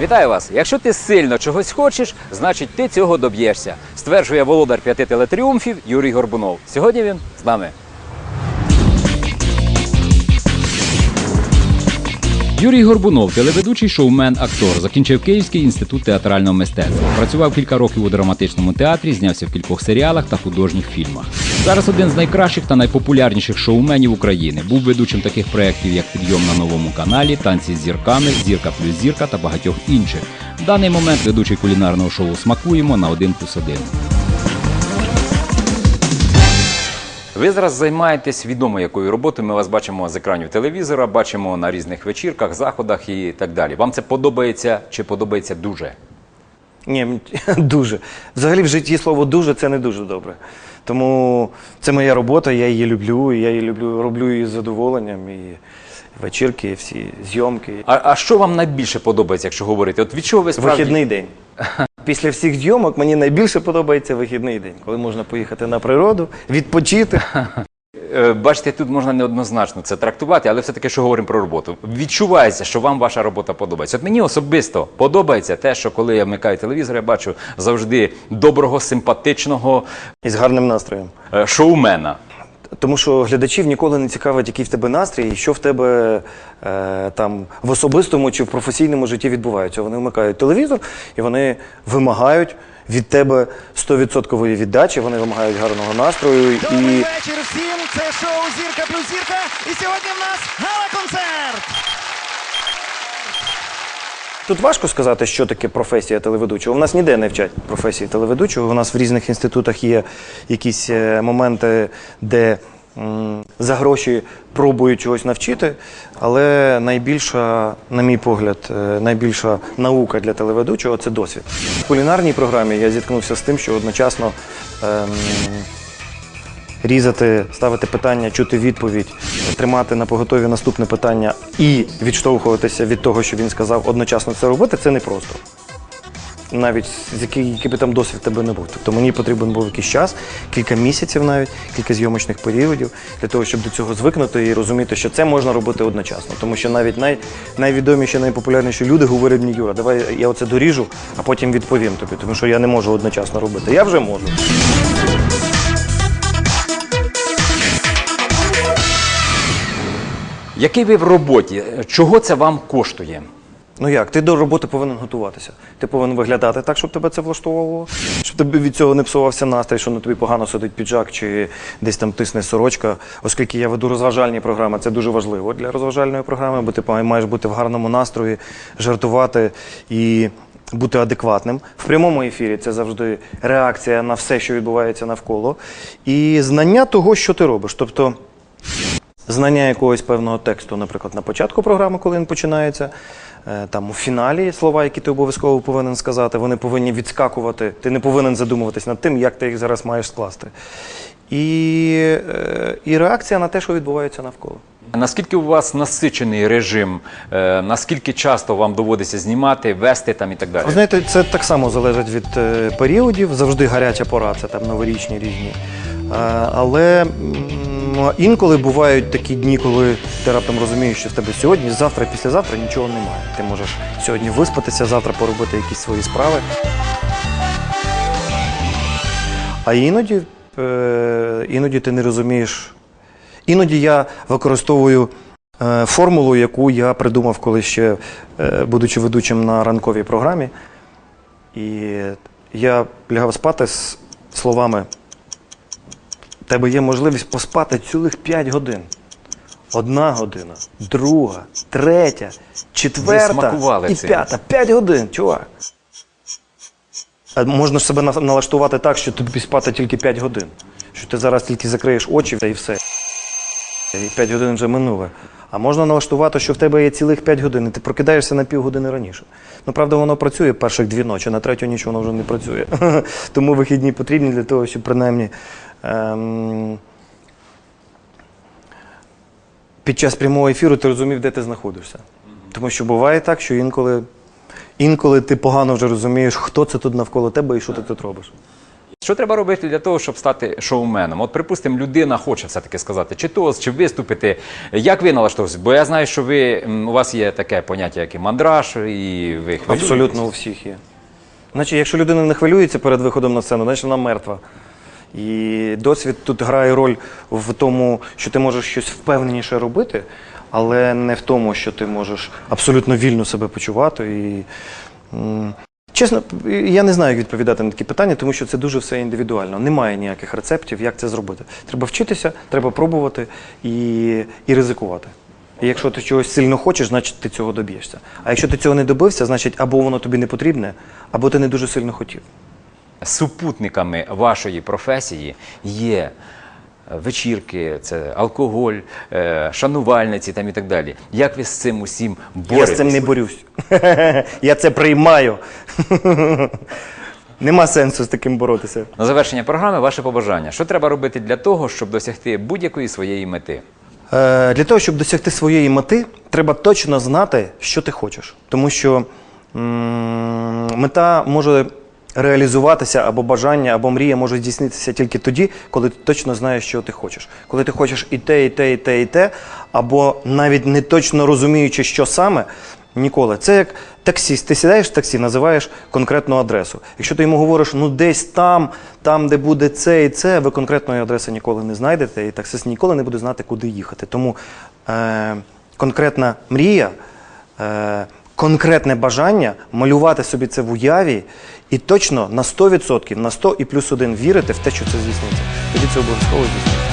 Вітаю вас! Якщо ти сильно чогось хочеш, значить ти цього доб'єшся. Стверджує володар п'яти телетріумфів Юрій Горбунов. Сьогодні він з нами. Юрій Горбунов, телеведучий шоумен, актор, закінчив Київський інститут театрального мистецтва. Працював кілька років у драматичному театрі, знявся в кількох серіалах та художніх фільмах. Зараз один з найкращих та найпопулярніших шоуменів України. Був ведучим таких проєктів, як Підйом на новому каналі, танці з зірками, Зірка плюс зірка та багатьох інших. В даний момент ведучий кулінарного шоу Смакуємо на 1 плюс 1. Ви зараз займаєтесь відомо якою роботою. Ми вас бачимо з екранів телевізора, бачимо на різних вечірках, заходах і так далі. Вам це подобається чи подобається дуже? Ні, дуже. Взагалі в житті слово дуже це не дуже добре. Тому це моя робота, я її люблю, я її люблю, роблю її з задоволенням. І вечірки, і всі зйомки. А, а що вам найбільше подобається, якщо говорити? От від чого ви справді... Вихідний день. Після всіх зйомок мені найбільше подобається вихідний день, коли можна поїхати на природу, відпочити. Е, Бачите, тут можна неоднозначно це трактувати, але все-таки, що говоримо про роботу. Відчувається, що вам ваша робота подобається. От мені особисто подобається те, що коли я вмикаю телевізор, я бачу завжди доброго, симпатичного І з гарним настроєм. е, шоумена. Тому що глядачів ніколи не цікавить, який в тебе настрій, і що в тебе е, там в особистому чи в професійному житті відбувається. Вони вмикають телевізор і вони вимагають від тебе 100% віддачі, вони вимагають гарного настрою Добрий і вечір всім! Це шоу Зірка плюс зірка. І сьогодні в нас гала-концерт. Тут важко сказати, що таке професія телеведучого. У нас ніде не вчать професії телеведучого. У нас в різних інститутах є якісь е, моменти, де за гроші пробують чогось навчити. Але найбільша, на мій погляд, е, найбільша наука для телеведучого це досвід. В кулінарній програмі я зіткнувся з тим, що одночасно. ем, різати, ставити питання, чути відповідь, тримати на поготові наступне питання і відштовхуватися від того, що він сказав, одночасно це робити, це непросто. Навіть з який, який би там досвід тебе не був. Тобто мені потрібен був якийсь час, кілька місяців навіть, кілька зйомочних періодів для того, щоб до цього звикнути і розуміти, що це можна робити одночасно. Тому що навіть най, найвідоміші, найпопулярніші люди говорять мені, Юра, давай я оце доріжу, а потім відповім тобі, тому що я не можу одночасно робити. Я вже можу. Який ви в роботі? Чого це вам коштує? Ну як, ти до роботи повинен готуватися. Ти повинен виглядати так, щоб тебе це влаштовувало, щоб тобі від цього не псувався настрій, що на тобі погано сидить піджак чи десь там тисне сорочка. Оскільки я веду розважальні програми, це дуже важливо для розважальної програми, бо ти маєш бути в гарному настрої, жартувати і бути адекватним. В прямому ефірі це завжди реакція на все, що відбувається навколо, і знання того, що ти робиш. Тобто знання якогось певного тексту, наприклад, на початку програми, коли він починається, е, там у фіналі слова, які ти обов'язково повинен сказати, вони повинні відскакувати. Ти не повинен задумуватись над тим, як ти їх зараз маєш скласти. І, е, і реакція на те, що відбувається навколо. Наскільки у вас насичений режим? Е, Наскільки часто вам доводиться знімати, вести там і так далі? Ви знаєте, це так само залежить від е, періодів. Завжди гаряча пора, це там новорічні різні. Е, але інколи бувають такі дні, коли ти раптом розумієш, що в тебе сьогодні, завтра, післязавтра нічого немає. Ти можеш сьогодні виспатися, завтра поробити якісь свої справи. А іноді, е, іноді ти не розумієш. Іноді я використовую е, формулу, яку я придумав, коли ще е, будучи ведучим на ранковій програмі. І я лягав спати з словами: «В тебе є можливість поспати цілих 5 годин. Одна година, друга, третя, четверта і п'ята. П'ять годин, чувак. А можна ж себе налаштувати так, що тобі спати тільки 5 годин. Що ти зараз тільки закриєш очі і все. І 5 годин вже минуло. А можна налаштувати, що в тебе є цілих 5 годин, і ти прокидаєшся на півгодини раніше. Ну, правда, воно працює перших дві ночі, на третю ніч воно вже не працює. Тому вихідні потрібні для того, щоб принаймні. Ем... Під час прямого ефіру ти розумів, де ти знаходишся. Тому що буває так, що інколи, інколи ти погано вже розумієш, хто це тут навколо тебе і що ти тут робиш. Що треба робити для того, щоб стати шоуменом? От, припустимо, людина хоче все-таки сказати, чи тост, чи виступити. Як ви налаштовуєтесь? Бо я знаю, що ви у вас є таке поняття, як і мандраж, і ви хвилюєтесь. Абсолютно у всіх є. Значить, якщо людина не хвилюється перед виходом на сцену, значить вона мертва. І досвід тут грає роль в тому, що ти можеш щось впевненіше робити, але не в тому, що ти можеш абсолютно вільно себе почувати. І, чесно, я не знаю, як відповідати на такі питання, тому що це дуже все індивідуально. Немає ніяких рецептів, як це зробити. Треба вчитися, треба пробувати і, і ризикувати. І якщо ти чогось сильно хочеш, значить ти цього доб'єшся. А якщо ти цього не добився, значить або воно тобі не потрібне, або ти не дуже сильно хотів. Супутниками вашої професії є е, вечірки, це алкоголь, е, шанувальниці там і так далі. Як ви з цим усім Я з цим не борюсь. Я це приймаю. Нема сенсу з таким боротися. На завершення програми ваше побажання. Що треба робити для того, щоб досягти будь-якої своєї мети? Е, Для того, щоб досягти своєї мети, треба точно знати, що ти хочеш. Тому що м, мета може реалізуватися або бажання, або мрія може здійснитися тільки тоді, коли ти точно знаєш, що ти хочеш. Коли ти хочеш і те, і те, і те, і те, або навіть не точно розуміючи, що саме. Ніколи. Це як таксіст. Ти сідаєш в таксі, називаєш конкретну адресу. Якщо ти йому говориш, ну десь там, там, де буде це і це, ви конкретної адреси ніколи не знайдете, і таксист ніколи не буде знати, куди їхати. Тому е, конкретна мрія, е, конкретне бажання малювати собі це в уяві і точно на 100%, на 100 і плюс один вірити в те, що це здійсниться. Тоді це обов'язково здійсниться.